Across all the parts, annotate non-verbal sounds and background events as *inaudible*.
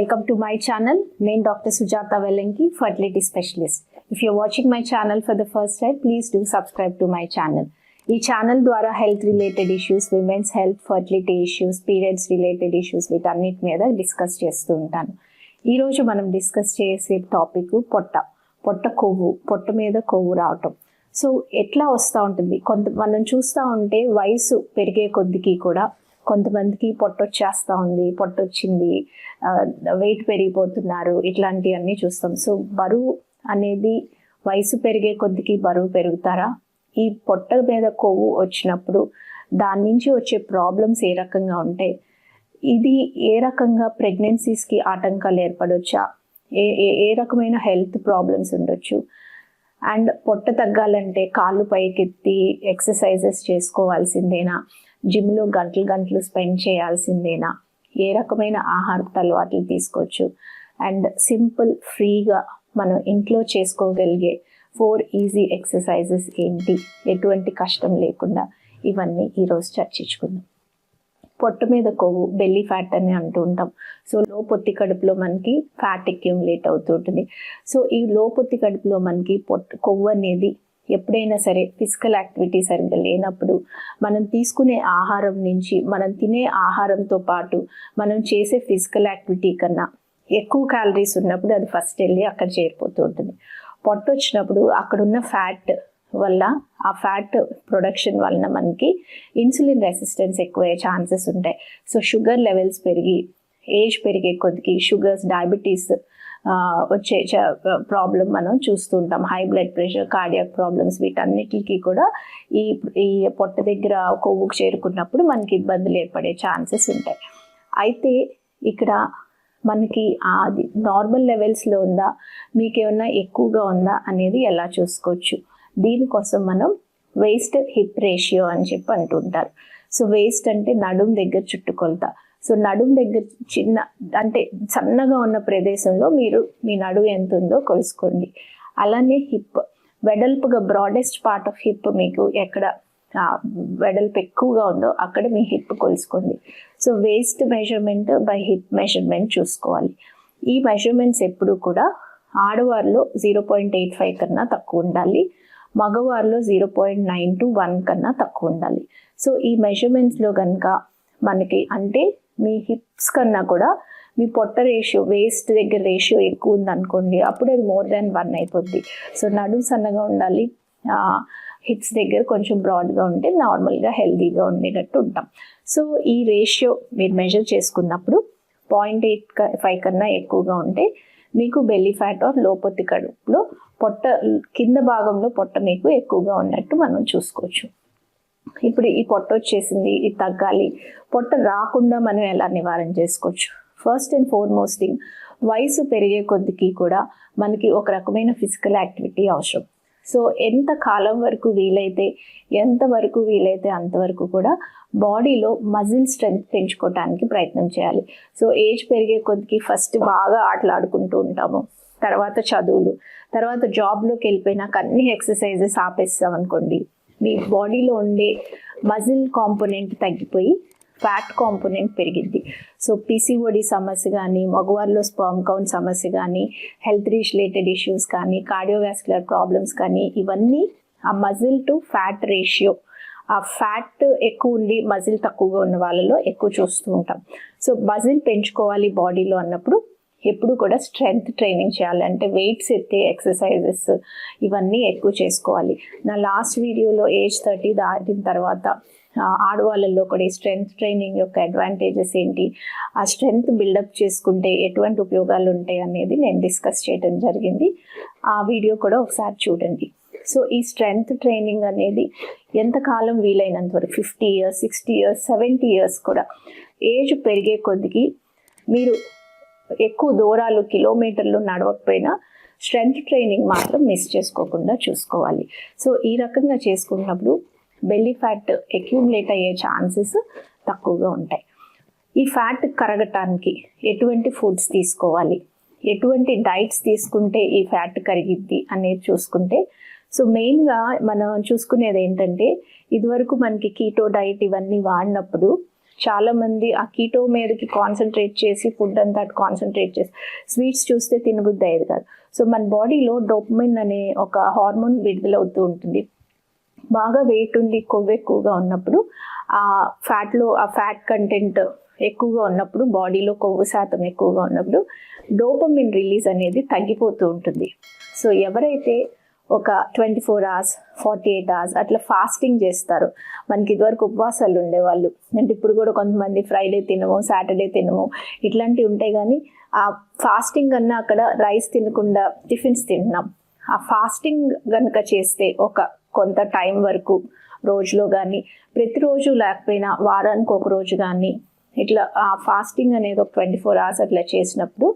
viewers, welcome to my channel. నేను doctor Sujatha Vellanki fertility specialist if you watching my channel for the first time please do subscribe to my channel ఈ channel ద్వారా health related issues women's health fertility issues periods related issues వీటన్నిటి మీద discuss చేస్తూ ఉంటాను. ఈరోజు మనం discuss చేసే topic పొట్ట. పొట్ట కొవ్వు. పొట్ట మీద కొవ్వు రావటం. సో ఎట్లా వస్తూ ఉంటుంది? కొంత మనం చూస్తూ ఉంటే వయసు పెరిగే కొద్దికి కూడా కొంతమందికి పొట్టొచ్చేస్తూ ఉంది పొట్టొచ్చింది వెయిట్ పెరిగిపోతున్నారు ఇట్లాంటివన్నీ చూస్తాం. సో బరువు అనేది వయసు పెరిగే కొద్దికి బరువు పెరుగుతారా? ఈ పొట్ట మీద కొవ్వు వచ్చినప్పుడు దాని నుంచి వచ్చే ప్రాబ్లమ్స్ ఏ రకంగా ఉంటాయి ఇది ఏ రకంగా ప్రెగ్నెన్సీస్కి ఆటంకాలు ఏర్పడొచ్చా? ఏ ఏ ఏ రకమైన హెల్త్ ప్రాబ్లమ్స్ ఉండొచ్చు? అండ్ పొట్ట తగ్గాలంటే కాళ్ళు పైకెత్తి ఎక్సర్సైజెస్ చేసుకోవాల్సిందేనా? జిమ్లో గంటలు గంటలు స్పెండ్ చేయాల్సిందేనా? ఏ రకమైన ఆహారపు అలవాట్లు తీసుకోవచ్చు? అండ్ సింపుల్ ఫ్రీగా మనం ఇంట్లో చేసుకోగలిగే ఫోర్ ఈజీ ఎక్సర్సైజెస్ ఏంటి? ఎటువంటి కష్టం లేకుండా ఇవన్నీ ఈరోజు చర్చించుకుందాం. పొట్టు మీద కొవ్వు బెల్లీ ఫ్యాట్ అని అంటూ ఉంటాం. సో లోపొత్తి కడుపులో మనకి ఫ్యాట్ అక్యూములేట్ అవుతుంటుంది సో ఈ లోపొత్తి కడుపులో మనకి పొట్టు కొవ్వు అనేది ఎప్పుడైనా సరే ఫిజికల్ యాక్టివిటీ సరిగ్గా లేనప్పుడు మనం తీసుకునే ఆహారం నుంచి మనం తినే ఆహారంతో పాటు మనం చేసే ఫిజికల్ యాక్టివిటీ కన్నా ఎక్కువ క్యాలరీస్ ఉన్నప్పుడు అది ఫస్ట్ వెళ్ళి అక్కడ చేరిపోతూ ఉంటుంది. పొట్ట వచ్చినప్పుడు అక్కడున్న ఫ్యాట్ వల్ల ఆ ఫ్యాట్ ప్రొడక్షన్ వలన మనకి ఇన్సులిన్ రెసిస్టెన్స్ ఎక్కువయ్యే ఛాన్సెస్ ఉంటాయి. సో షుగర్ లెవెల్స్ పెరిగి ఏజ్ పెరిగే కొద్దికి షుగర్స్ డయాబెటీస్ వచ్చే ప్రాబ్లం మనం చూస్తుంటాం. High blood pressure cardiac problems వీటన్నిటికీ కూడా ఈ ఈ పొట్ట దగ్గర కొవ్వుకు చేరుకున్నప్పుడు మనకి ఇబ్బందులు ఏర్పడే ఛాన్సెస్ ఉంటాయి. అయితే ఇక్కడ మనకి అది నార్మల్ లెవెల్స్లో ఉందా? మీకేమన్నా ఎక్కువగా ఉందా అనేది ఎలా చూసుకోవచ్చు? దీనికోసం మనం వేస్ట్ హిప్ రేషియో అని చెప్పి అంటుంటారు. సో వేస్ట్ అంటే నడుం దగ్గర చుట్టుకొలత. సో నడుం దగ్గర చిన్న అంటే సన్నగా ఉన్న ప్రదేశంలో మీరు మీ నడువు ఎంత ఉందో కొలుసుకోండి. అలానే హిప్ వెడల్పుగా బ్రాడెస్ట్ పార్ట్ ఆఫ్ హిప్ మీకు ఎక్కడ వెడల్పు ఎక్కువగా ఉందో అక్కడ మీ hip కొలుసుకోండి. So waist measurement by hip measurement చూసుకోవాలి. ఈ మెజర్మెంట్స్ ఎప్పుడు కూడా ఆడవారిలో జీరో పాయింట్ ఎయిట్ ఫైవ్ కన్నా తక్కువ ఉండాలి. మగవారిలో zero point nine to one కన్నా తక్కువ ఉండాలి. సో ఈ మెజర్మెంట్స్లో కనుక మనకి అంటే మీ హిప్స్ కన్నా కూడా మీ పొట్ట రేషియో వేస్ట్ దగ్గర రేషియో ఎక్కువ ఉందనుకోండి అప్పుడు అది మోర్ దాన్ వన్ అయిపోద్ది. సో నడుము సన్నగా ఉండాలి. హిప్స్ దగ్గర కొంచెం బ్రాడ్గా ఉంటే నార్మల్గా హెల్దీగా ఉండేటట్టు ఉంటాం. సో ఈ రేషియో మీరు మెజర్ చేసుకున్నప్పుడు పాయింట్ ఎయిట్ ఫైవ్ కన్నా ఎక్కువగా ఉంటే మీకు బెల్లీ ఫ్యాట్ ఆర్ లోపొత్తి కడుపులో పొట్ట కింద భాగంలో పొట్ట మీకు ఎక్కువగా ఉన్నట్టు మనం చూసుకోవచ్చు. ఇప్పుడు ఈ పొట్ట వచ్చేసింది ఇది తగ్గాలి. పొట్ట రాకుండా మనం ఎలా నివారణ చేసుకోవచ్చు? ఫస్ట్ అండ్ ఫార్మోస్ట్ థింగ్ వయసు పెరిగే కొద్దికి కూడా మనకి ఒక రకమైన ఫిజికల్ యాక్టివిటీ అవసరం. సో ఎంత కాలం వరకు వీలైతే ఎంతవరకు వీలైతే అంతవరకు కూడా బాడీలో మజిల్ స్ట్రెంగ్త్ పెంచుకోవడానికి ప్రయత్నం చేయాలి. సో ఏజ్ పెరిగే కొద్దికి ఫస్ట్ బాగా ఆటలు ఆడుకుంటూ ఉంటాము. తర్వాత చదువులు. తర్వాత జాబ్లోకి వెళ్ళిపోయినాక అన్ని ఎక్సర్సైజెస్ ఆపేస్తాం అనుకోండి మీ బాడీలో ఉండే మజిల్ కాంపోనెంట్ తగ్గిపోయి ఫ్యాట్ కాంపోనెంట్ పెరిగింది సో పీసీఓడి సమస్య కానీ మగవారిలో స్పర్మ్ కౌంట్ సమస్య కానీ హెల్త్ రిలేటెడ్ ఇష్యూస్ కానీ కార్డియోవాస్కులర్ ప్రాబ్లమ్స్ కానీ ఇవన్నీ ఆ మజిల్ టు ఫ్యాట్ రేషియో ఆ ఫ్యాట్ ఎక్కువ ఉండి మజిల్ తక్కువగా ఉన్న వాళ్ళలో ఎక్కువ చూస్తూ ఉంటాం. సో మజిల్ పెంచుకోవాలి బాడీలో అన్నప్పుడు ఎప్పుడు కూడా స్ట్రెంగ్త్ ట్రైనింగ్ చేయాలి. అంటే వెయిట్స్ ఎత్తే ఎక్సర్సైజెస్ ఇవన్నీ ఎక్కువ చేసుకోవాలి. నా లాస్ట్ వీడియోలో ఏజ్ థర్టీ దాటిన తర్వాత ఆడవాళ్ళల్లో కూడా ఈ స్ట్రెంగ్త్ ట్రైనింగ్ యొక్క అడ్వాంటేజెస్ ఏంటి? ఆ స్ట్రెంగ్త్ బిల్డప్ చేసుకుంటే ఎటువంటి ఉపయోగాలు ఉంటాయి అనేది నేను డిస్కస్ చేయడం జరిగింది. ఆ వీడియో కూడా ఒకసారి చూడండి. సో ఈ స్ట్రెంగ్త్ ట్రైనింగ్ అనేది ఎంతకాలం వీలైనంత వరకు fifty years sixty years seventy years కూడా ఏజ్ పెరిగే కొద్దికి మీరు ఎక్కువ దూరాలు కిలోమీటర్లు నడవకపోయినా స్ట్రెంగ్త్ ట్రైనింగ్ మాత్రం మిస్ చేసుకోకుండా చూసుకోవాలి. సో ఈ రకంగా చేసుకున్నప్పుడు బెల్లీ ఫ్యాట్ అక్యూములేట్ అయ్యే ఛాన్సెస్ తక్కువగా ఉంటాయి. ఈ ఫ్యాట్ కరగటానికి ఎటువంటి ఫుడ్స్ తీసుకోవాలి? ఎటువంటి డైట్స్ తీసుకుంటే ఈ ఫ్యాట్ కరిగిద్ది అనేది చూసుకుంటే సో మెయిన్గా మనం చూసుకునేది ఏంటంటే ఇదివరకు మనకి కీటో డైట్ ఇవన్నీ వాడినప్పుడు చాలా మంది ఆ కీటో మీదకి కాన్సన్ట్రేట్ చేసి ఫుడ్ అంతా కాన్సన్ట్రేట్ చేసి స్వీట్స్ చూస్తే తినబుద్ధి అయ్యేది కాదు. సో మన బాడీలో డోపమిన్ అనే ఒక హార్మోన్ విడుదలవుతూ ఉంటుంది. బాగా వెయిట్ ఉండి కొవ్వు ఎక్కువగా ఉన్నప్పుడు ఆ ఫ్యాట్లో ఆ ఫ్యాట్ కంటెంట్ ఎక్కువగా ఉన్నప్పుడు బాడీలో కొవ్వు శాతం ఎక్కువగా ఉన్నప్పుడు డోపమిన్ రిలీజ్ అనేది తగ్గిపోతూ ఉంటుంది. సో ఎవరైతే ఒక twenty four hours forty eight hours అట్లా ఫాస్టింగ్ చేస్తారు. మనకి ఇదివరకు ఉపవాసాలు ఉండేవాళ్ళు. అంటే ఇప్పుడు కూడా కొంతమంది ఫ్రైడే తినము సాటర్డే తినము ఇట్లాంటివి ఉంటాయి కానీ ఆ ఫాస్టింగ్ అన్నా అక్కడ రైస్ తినకుండా టిఫిన్స్ తింటున్నాం ఆ ఫాస్టింగ్ కనుక చేస్తే ఒక కొంత టైం వరకు రోజులో కానీ ప్రతిరోజు లేకపోయినా వారానికి ఒక రోజు కానీ ఇట్లా ఆ ఫాస్టింగ్ అనేది ఒక ట్వంటీ ఫోర్ అవర్స్ అట్లా చేసినప్పుడు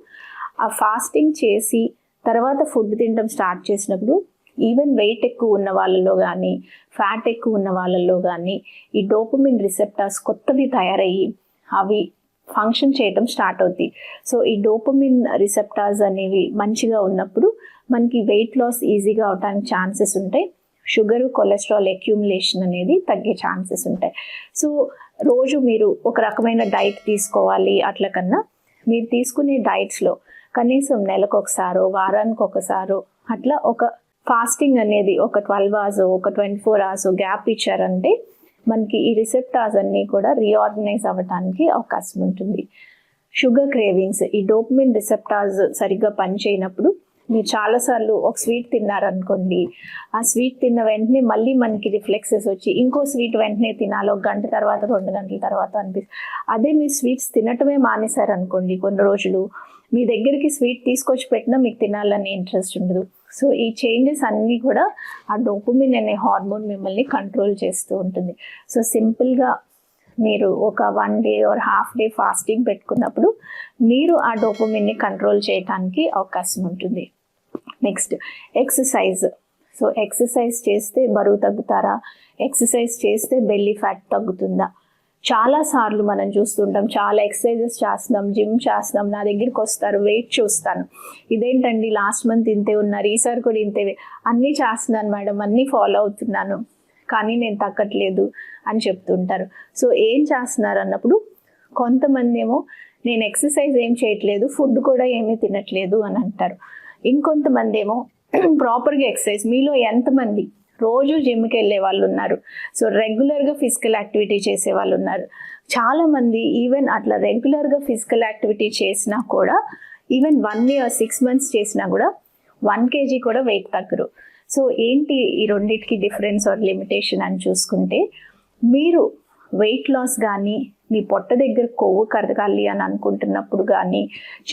ఆ ఫాస్టింగ్ చేసి తర్వాత ఫుడ్ తినడం స్టార్ట్ చేసినప్పుడు ఈవెన్ వెయిట్ ఎక్కువ ఉన్న వాళ్ళలో కానీ ఫ్యాట్ ఎక్కువ ఉన్న వాళ్ళలో కానీ ఈ డోపమిన్ రిసెప్టార్స్ కొత్తవి తయారయ్యి అవి ఫంక్షన్ చేయడం స్టార్ట్ అవుతాయి. సో ఈ డోపమిన్ రిసెప్టార్స్ అనేవి మంచిగా ఉన్నప్పుడు మనకి వెయిట్ లాస్ ఈజీగా అవడానికి ఛాన్సెస్ ఉంటాయి. షుగర్ కొలెస్ట్రాల్ అక్యూములేషన్ అనేది తగ్గే ఛాన్సెస్ ఉంటాయి. సో రోజు మీరు ఒక రకమైన డైట్ తీసుకోవాలి అట్ల కన్నా మీరు తీసుకునే డైట్స్లో కనీసం నెలకు ఒకసారో వారానికి ఒకసారో అట్లా ఒక ఫాస్టింగ్ అనేది ఒక ట్వెల్వ్ అవర్స్ ఒక ట్వంటీ ఫోర్ అవర్స్ గ్యాప్ ఇచ్చారంటే మనకి ఈ రిసెప్టార్స్ అన్నీ కూడా రీఆర్గనైజ్ అవ్వడానికి అవకాశం ఉంటుంది. షుగర్ క్రేవింగ్స్ ఈ డోపమిన్ రిసెప్టార్స్ సరిగ్గా పనిచేయనప్పుడు మీరు చాలాసార్లు ఒక స్వీట్ తిన్నారనుకోండి ఆ స్వీట్ తిన్న వెంటనే మళ్ళీ మనకి రిఫ్లెక్సెస్ వచ్చి ఇంకో స్వీట్ వెంటనే తినాలి ఒక గంట తర్వాత రెండు గంటల తర్వాత అనిపిస్తుంది అదే మీరు స్వీట్స్ తినటమే మానేశారనుకోండి కొన్ని రోజులు మీ దగ్గరికి స్వీట్ తీసుకొచ్చి పెట్టినా మీకు తినాలని ఇంట్రెస్ట్ ఉండదు. సో ఈ చేంజెస్ అన్నీ కూడా ఆ డోపమిన్ అనే హార్మోన్ మిమ్మల్ని కంట్రోల్ చేస్తూ ఉంటుంది. సో సింపుల్గా మీరు ఒక one day or half day fasting పెట్టుకున్నప్పుడు మీరు ఆ డోపమిన్ని కంట్రోల్ చేయడానికి అవకాశం ఉంటుంది. నెక్స్ట్ ఎక్సర్సైజ్ సో ఎక్సర్సైజ్ చేస్తే బరువు తగ్గుతారా? ఎక్సర్సైజ్ చేస్తే బెల్లీ ఫ్యాట్ తగ్గుతుందా? చాలా సార్లు మనం చూస్తుంటాం చాలా ఎక్సర్సైజెస్ చేస్తున్నాం జిమ్ చేస్తున్నాం నా దగ్గరికి వస్తారు వెయిట్ చూస్తాను. ఇదేంటండి లాస్ట్ మంత్ ఇంతే ఉన్నారు ఈసారి కూడా ఇంతే అన్నీ చేస్తున్నాను మేడం అన్నీ ఫాలో అవుతున్నాను. కానీ నేను తగ్గట్లేదు అని చెప్తుంటారు. సో ఏం చేస్తున్నారు అన్నప్పుడు కొంతమంది ఏమో నేను ఎక్సర్సైజ్ ఏం చేయట్లేదు ఫుడ్ కూడా ఏమీ తినట్లేదు అని అంటారు. ఇంకొంతమంది ఏమో *clears throat* ప్రాపర్గా ఎక్సర్సైజ్ మీలో ఎంతమంది రోజు జిమ్కి వెళ్ళే వాళ్ళు ఉన్నారు సో రెగ్యులర్గా ఫిజికల్ యాక్టివిటీ చేసే వాళ్ళు ఉన్నారు చాలామంది ఈవెన్ అట్లా రెగ్యులర్గా ఫిజికల్ యాక్టివిటీ చేసినా కూడా even one year six months చేసినా కూడా వన్ కేజీ కూడా వెయిట్ తగ్గరు. సో ఏంటి ఈ రెండింటికి డిఫరెన్స్ ఆర్ లిమిటేషన్ అని చూసుకుంటే మీరు వెయిట్ లాస్ కానీ మీ పొట్ట దగ్గర కొవ్వు కరగాలి అని అనుకుంటున్నప్పుడు కానీ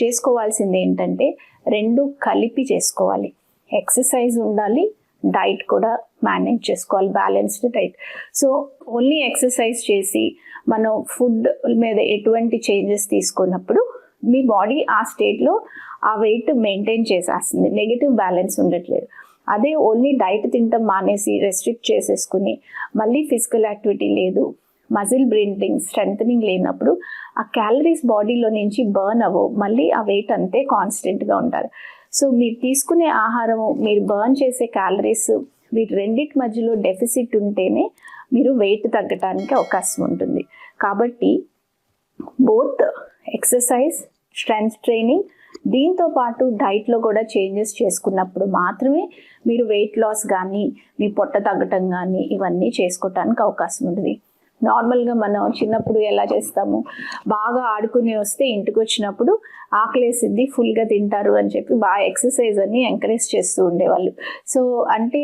చేసుకోవాల్సింది ఏంటంటే రెండు కలిపి చేసుకోవాలి. ఎక్సర్సైజ్ ఉండాలి డైట్ కూడా మేనేజ్ చేసుకోవాలి balanced diet so only exercise చేసి మనం ఫుడ్ మీద ఎటువంటి చేంజెస్ తీసుకున్నప్పుడు మీ బాడీ ఆ స్టేట్లో ఆ వెయిట్ మెయింటైన్ చేసేస్తుంది. నెగిటివ్ బ్యాలెన్స్ ఉండట్లేదు. అదే ఓన్లీ డైట్ తింటాం మానేసి రెస్ట్రిక్ట్ చేసేసుకుని మళ్ళీ ఫిజికల్ యాక్టివిటీ లేదు మజిల్ బ్రిండింగ్ స్ట్రెంగ్ లేనప్పుడు ఆ క్యాలరీస్ బాడీలో నుంచి బర్న్ అవ్వవు. మళ్ళీ ఆ వెయిట్ అంతే కాన్స్టెంట్గా ఉంటారు సో మీరు తీసుకునే ఆహారము మీరు బర్న్ చేసే క్యాలరీస్ వీటి రెండింటి మధ్యలో డెఫిసిట్ ఉంటేనే మీరు వెయిట్ తగ్గటానికి అవకాశం ఉంటుంది. కాబట్టి బోత్ ఎక్సర్సైజ్ స్ట్రెంత్ ట్రైనింగ్ దీంతో పాటు డైట్లో కూడా చేంజెస్ చేసుకున్నప్పుడు మాత్రమే మీరు వెయిట్ లాస్ కానీ మీ పొట్ట తగ్గటం కానీ ఇవన్నీ చేసుకోవటానికి అవకాశం ఉంటుంది. నార్మల్గా మనం చిన్నప్పుడు ఎలా చేస్తాము? బాగా ఆడుకుని వస్తే ఇంటికి వచ్చినప్పుడు ఆకలేసిద్ది ఫుల్గా తింటారు అని చెప్పి బాగా ఎక్సర్సైజ్ అని ఎంకరేజ్ చేస్తూ ఉండేవాళ్ళు. సో అంటే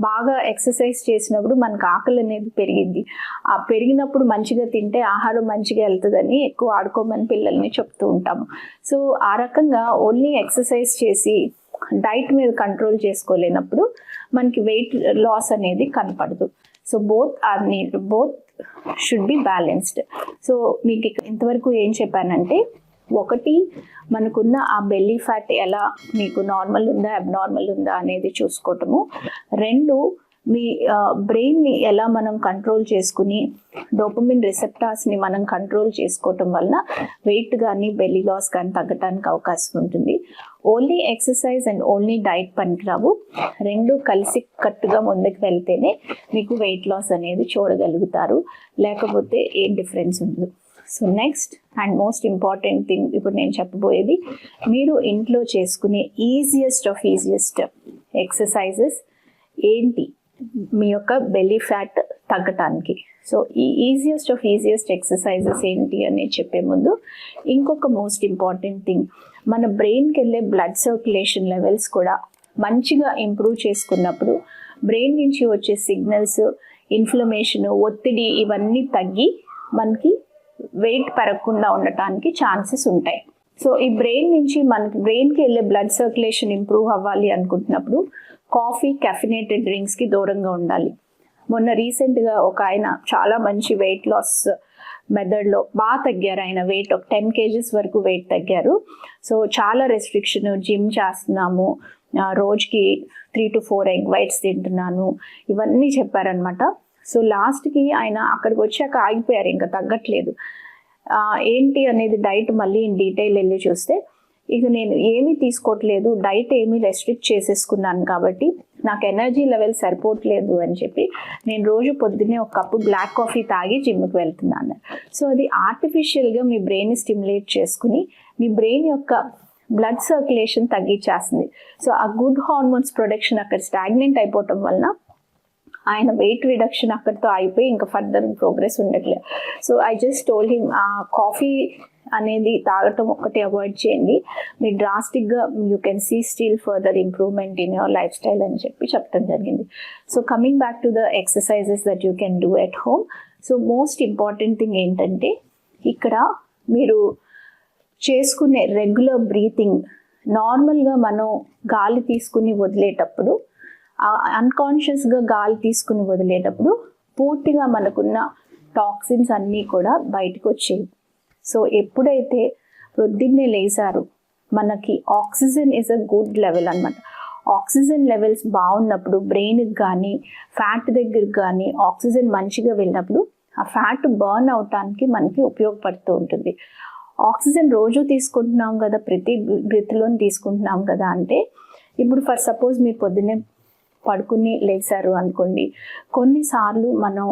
బాగా ఎక్సర్సైజ్ చేసినప్పుడు మనకు ఆకలి అనేది పెరిగింది. ఆ పెరిగినప్పుడు మంచిగా తింటే ఆహారం మంచిగా వెళ్తుందని ఎక్కువ ఆడుకోమని పిల్లల్ని చెప్తూ ఉంటాము. సో ఆ రకంగా ఓన్లీ ఎక్సర్సైజ్ చేసి డైట్ మీద కంట్రోల్ చేసుకోలేనప్పుడు మనకి వెయిట్ లాస్ అనేది కనపడదు. So both are need both should be balanced. So మీకు ఇంతవరకు ఏం చెప్పానంటే ఒకటి మనకున్న ఆ బెల్లీ ఫ్యాట్ ఎలా మీకు నార్మల్ ఉందా అబ్నార్మల్ ఉందా అనేది చూసుకోవటము. రెండు మీ బ్రెయిన్ని ఎలా మనం కంట్రోల్ చేసుకుని డోపమిన్ రిసెప్టార్స్ని మనం కంట్రోల్ చేసుకోవటం వలన వెయిట్ కానీ బెల్లీ లాస్ కానీ తగ్గడానికి అవకాశం ఉంటుంది. Only exercise and only diet పనికిరావు. రెండు కలిసి కట్టుగా ముందుకు వెళ్తేనే మీకు వెయిట్ లాస్ అనేది చూడగలుగుతారు. లేకపోతే ఏం డిఫరెన్స్ ఉండదు. So next and most important thing ఇప్పుడు నేను చెప్పబోయేది మీరు ఇంట్లో చేసుకునే ఈజియెస్ట్ ఆఫ్ ఈజియెస్ట్ ఎక్సర్సైజెస్ ఏంటి? మీ యొక్క బెల్లీ ఫ్యాట్ తగ్గటానికి. సో ఈ ఈజియెస్ట్ ఆఫ్ ఈజియెస్ట్ ఎక్సర్సైజెస్ ఏంటి అని చెప్పే ముందు ఇంకొక మోస్ట్ ఇంపార్టెంట్ థింగ్ మన బ్రెయిన్కి వెళ్ళే బ్లడ్ సర్క్యులేషన్ లెవెల్స్ కూడా మంచిగా ఇంప్రూవ్ చేసుకున్నప్పుడు బ్రెయిన్ నుంచి వచ్చే సిగ్నల్స్ ఇన్ఫ్లమేషన్ ఒత్తిడి ఇవన్నీ తగ్గి మనకి వెయిట్ పెరగకుండా ఉండటానికి ఛాన్సెస్ ఉంటాయి. సో ఈ బ్రెయిన్ నుంచి మనకి బ్రెయిన్కి వెళ్ళే బ్లడ్ సర్క్యులేషన్ ఇంప్రూవ్ అవ్వాలి అనుకుంటున్నప్పుడు కాఫీ కెఫినేటెడ్ డ్రింక్స్కి దూరంగా ఉండాలి. మొన్న రీసెంట్గా ఒక ఆయన చాలా మంచి వెయిట్ లాస్ మెథడ్లో బాగా తగ్గారు ఆయన వెయిట్ ఒక టెన్ కేజీస్ వరకు వెయిట్ తగ్గారు. సో చాలా రెస్ట్రిక్షన్ జిమ్ చేస్తున్నాము. రోజుకి three to four egg whites తింటున్నాను. ఇవన్నీ చెప్పారనమాట సో లాస్ట్కి ఆయన అక్కడికి వచ్చాక ఆగిపోయారు ఇంకా తగ్గట్లేదు. ఏంటి అనేది డైట్ మళ్ళీ డీటెయిల్ వెళ్ళి చూస్తే ఇక నేను ఏమీ తీసుకోవట్లేదు డైట్ ఏమీ రెస్ట్రిక్ట్ చేసేసుకున్నాను కాబట్టి నాకు ఎనర్జీ లెవెల్ సరిపోవట్లేదు అని చెప్పి నేను రోజు పొద్దున్నే ఒక కప్పు బ్లాక్ కాఫీ తాగి జిమ్కి వెళ్తున్నాను. సో అది ఆర్టిఫిషియల్గా మీ బ్రెయిన్ స్టిమ్యులేట్ చేసుకుని మీ బ్రెయిన్ యొక్క బ్లడ్ సర్క్యులేషన్ తగ్గించేస్తుంది. సో ఆ గుడ్ హార్మోన్స్ ప్రొడక్షన్ అక్కడ స్టాగ్నెంట్ అయిపోవటం వలన ఆయన వెయిట్ రిడక్షన్ అక్కడితో అయిపోయి ఇంకా ఫర్దర్ ప్రోగ్రెస్ ఉండట్లేదు so I just told him ఆ కాఫీ అనేది తాగటం ఒకటి అవాయిడ్ చేయండి. మీరు డ్రాస్టిక్గా you can see still further improvement in your lifestyle అని చెప్పి చెప్పడం జరిగింది. So coming back to the exercises that you can do at home so most important thing ఏంటంటే ఇక్కడ మీరు చేసుకునే రెగ్యులర్ బ్రీతింగ్ నార్మల్గా మనం గాలి తీసుకుని వదిలేటప్పుడు అన్కాన్షియస్గా గాలి తీసుకుని వదిలేటప్పుడు పూర్తిగా మనకున్న టాక్సిన్స్ అన్నీ కూడా బయటకు వచ్చేవి సో ఎప్పుడైతే ప్రొద్దున్నే లేసారు మనకి oxygen is a good level అన్నమాట. ఆక్సిజన్ లెవెల్స్ బాగున్నప్పుడు బ్రెయిన్కి కానీ ఫ్యాట్ దగ్గరికి కానీ ఆక్సిజన్ మంచిగా వెళ్ళినప్పుడు ఆ ఫ్యాట్ బర్న్ అవటానికి మనకి ఉపయోగపడుతూ ఉంటుంది. ఆక్సిజన్ రోజు తీసుకుంటున్నాం కదా ప్రతి బ్రిత్లోని తీసుకుంటున్నాం కదా అంటే ఇప్పుడు ఫర్ సపోజ్ మీరు పొద్దున్నే పడుకుని లేచారు అనుకోండి. కొన్నిసార్లు మనం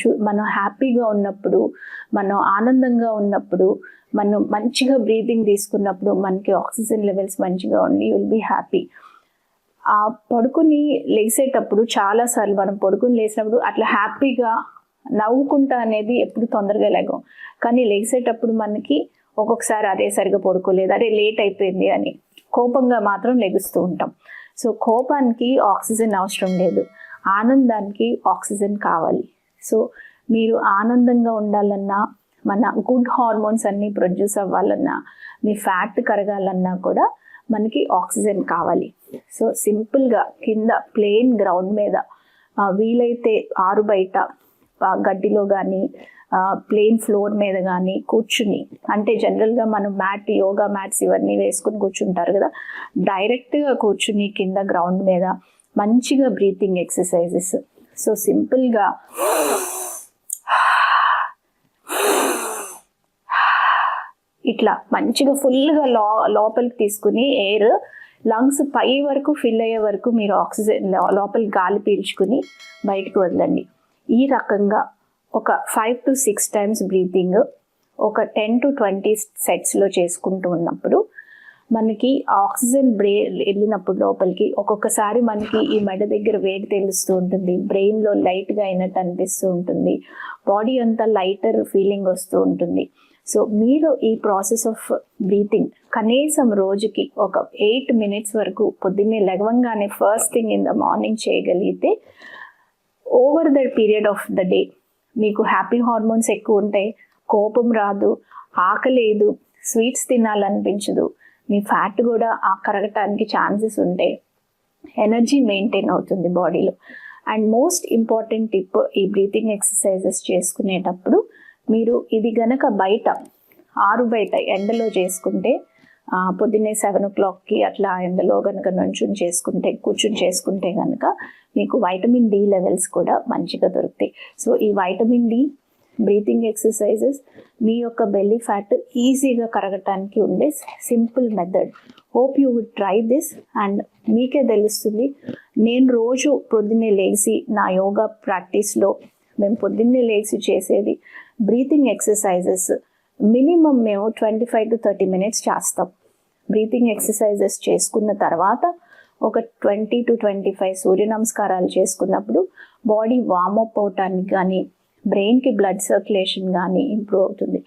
చూ మనం హ్యాపీగా ఉన్నప్పుడు మనం ఆనందంగా ఉన్నప్పుడు మనం మంచిగా బ్రీతింగ్ తీసుకున్నప్పుడు మనకి ఆక్సిజన్ లెవెల్స్ మంచిగా ఉండి విల్ బీ హ్యాపీ. ఆ పడుకుని లేసేటప్పుడు చాలాసార్లు మనం పడుకుని లేసినప్పుడు అట్లా హ్యాపీగా నవ్వుకుంటా అనేది ఎప్పుడు తొందరగా లేగం. కానీ లేసేటప్పుడు మనకి ఒక్కొక్కసారి అదే సరిగా పడుకోలేదు అరే లేట్ అయిపోయింది అని కోపంగా మాత్రం లెగుస్తూ ఉంటాం. సో కోపానికి ఆక్సిజన్ అవసరం లేదు. ఆనందానికి ఆక్సిజన్ కావాలి. సో మీరు ఆనందంగా ఉండాలన్నా మన గుడ్ హార్మోన్స్ అన్నీ ప్రొడ్యూస్ అవ్వాలన్నా మీ ఫ్యాట్ కరగాలన్నా కూడా మనకి ఆక్సిజన్ కావాలి. సో సింపుల్గా కింద ప్లెయిన్ గ్రౌండ్ మీద వీలైతే ఆరు బయట గడ్డిలో కానీ ప్లెయిన్ ఫ్లోర్ మీద కానీ కూర్చుని అంటే జనరల్గా మనం మ్యాట్ యోగా మ్యాట్స్ ఇవన్నీ వేసుకుని కూర్చుంటారు కదా డైరెక్ట్గా కూర్చుని కింద గ్రౌండ్ మీద మంచిగా బ్రీతింగ్ ఎక్సర్సైజెస్ సో సింపుల్గా ఇట్లా మంచిగా ఫుల్గా లో లోపలికి తీసుకుని ఎయిర్ లంగ్స్ పై వరకు ఫిల్ అయ్యే వరకు మీరు ఆక్సిజన్ లోపలికి గాలి పీల్చుకుని బయటకు వదలండి. ఈ రకంగా ఒక five to six times breathing ఒక టెన్ టు ట్వంటీ సెట్స్లో చేసుకుంటూ ఉన్నప్పుడు మనకి ఆక్సిజన్ బ్రే వెళ్ళినప్పుడు లోపలికి ఒక్కొక్కసారి మనకి ఈ మెడ దగ్గర వేడి తెలుస్తూ ఉంటుంది బ్రెయిన్లో లైట్గా అయినట్టు అనిపిస్తూ ఉంటుంది బాడీ అంతా లైటర్ ఫీలింగ్ వస్తూ ఉంటుంది. సో మీరు ఈ ప్రాసెస్ ఆఫ్ బ్రీతింగ్ కనీసం రోజుకి ఒక ఎయిట్ మినిట్స్ వరకు పొద్దున్నే లెగవంగానే first thing in the morning చేయగలిగితే over the period of the day మీకు హ్యాపీ హార్మోన్స్ ఎక్కువ ఉంటాయి కోపం రాదు ఆకలేదు స్వీట్స్ తినాలనిపించదు. మీ ఫ్యాట్ కూడా కరగటానికి ఛాన్సెస్ ఉంటాయి ఎనర్జీ మెయింటైన్ అవుతుంది బాడీలో అండ్ మోస్ట్ ఇంపార్టెంట్ టిప్ ఈ బ్రీతింగ్ ఎక్సర్సైజెస్ చేసుకునేటప్పుడు మీరు ఇది గనక బయట ఆరు బయట ఎండలో చేసుకుంటే పొద్దున్నే సెవెన్ ఓ క్లాక్కి అట్లా ఎండలో కనుక నుంచుని చేసుకుంటే కూర్చుని చేసుకుంటే కనుక మీకు వైటమిన్ డి లెవెల్స్ కూడా మంచిగా దొరుకుతాయి. సో ఈ వైటమిన్ డి బ్రీతింగ్ ఎక్సర్సైజెస్ మీ యొక్క బెల్లీ ఫ్యాట్ ఈజీగా కరగటానికి ఉండే simple method hope you would try this and మీకే తెలుస్తుంది నేను రోజు పొద్దున్నే లేచి నా యోగా ప్రాక్టీస్లో మేము పొద్దున్నే లేచి చేసేది బ్రీతింగ్ ఎక్సర్సైజెస్ మినిమం మేము twenty five to thirty minutes చేస్తాం. బ్రీతింగ్ ఎక్సర్సైజెస్ చేసుకున్న తర్వాత ఒక ట్వంటీ టు ట్వంటీ ఫైవ్ సూర్య నమస్కారాలు చేసుకున్నప్పుడు బాడీ వార్మప్ అవటానికి కానీ బ్రెయిన్కి బ్లడ్ సర్క్యులేషన్ కానీ ఇంప్రూవ్ అవుతుంది.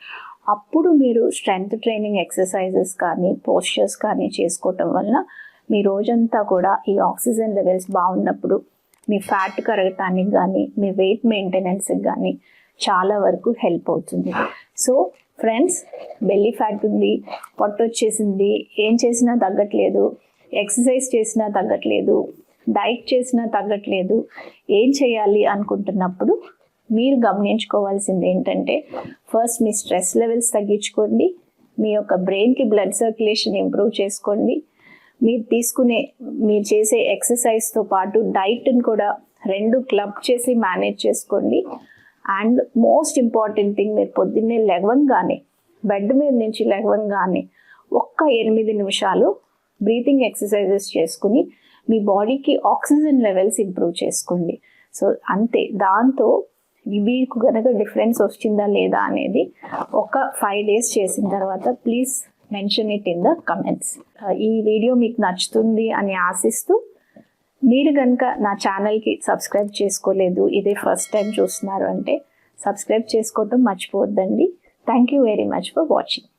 అప్పుడు మీరు స్ట్రెంగ్త్ ట్రైనింగ్ ఎక్సర్సైజెస్ కానీ పోస్చర్స్ కానీ చేసుకోవటం వలన మీ రోజంతా కూడా ఈ ఆక్సిజన్ లెవెల్స్ బాగున్నప్పుడు మీ ఫ్యాట్ కరగటానికి కానీ మీ వెయిట్ మెయింటెనెన్స్కి కానీ చాలా వరకు హెల్ప్ అవుతుంది. సో ఫ్రెండ్స్ బెల్లీ ఫ్యాట్ ఉంది పొట్ట వచ్చేసింది ఏం చేసినా తగ్గట్లేదు ఎక్సర్సైజ్ చేసినా తగ్గట్లేదు డైట్ చేసినా తగ్గట్లేదు ఏం చేయాలి అనుకుంటున్నప్పుడు మీరు గమనించుకోవాల్సింది ఏంటంటే ఫస్ట్ మీ స్ట్రెస్ లెవెల్స్ తగ్గించుకోండి మీ యొక్క బ్రెయిన్కి బ్లడ్ సర్క్యులేషన్ ఇంప్రూవ్ చేసుకోండి. మీరు తీసుకునే మీరు చేసే ఎక్సర్సైజ్తో పాటు డైట్ని కూడా రెండు క్లబ్ చేసి మేనేజ్ చేసుకోండి. అండ్ మోస్ట్ ఇంపార్టెంట్ థింగ్ మీరు పొద్దున్నే లెగవంగానే బెడ్ మీద నుంచి లెగవంగానే ఒక్క ఎనిమిది నిమిషాలు బ్రీతింగ్ ఎక్సర్సైజెస్ చేసుకుని మీ బాడీకి ఆక్సిజన్ లెవెల్స్ ఇంప్రూవ్ చేసుకోండి. సో అంతే. దాంతో మీకు కనుక డిఫరెన్స్ వచ్చిందా లేదా అనేది ఒక ఫైవ్ డేస్ చేసిన తర్వాత please mention it in the comments. ఈ వీడియో మీకు నచ్చుతుంది అని ఆశిస్తూ మీరు కనుక నా ఛానల్కి సబ్స్క్రైబ్ చేసుకోలేదు ఇదే ఫస్ట్ టైం చూస్తున్నారు అంటే సబ్స్క్రైబ్ చేసుకోవటం మర్చిపోవద్దండి. Thank you very much for watching.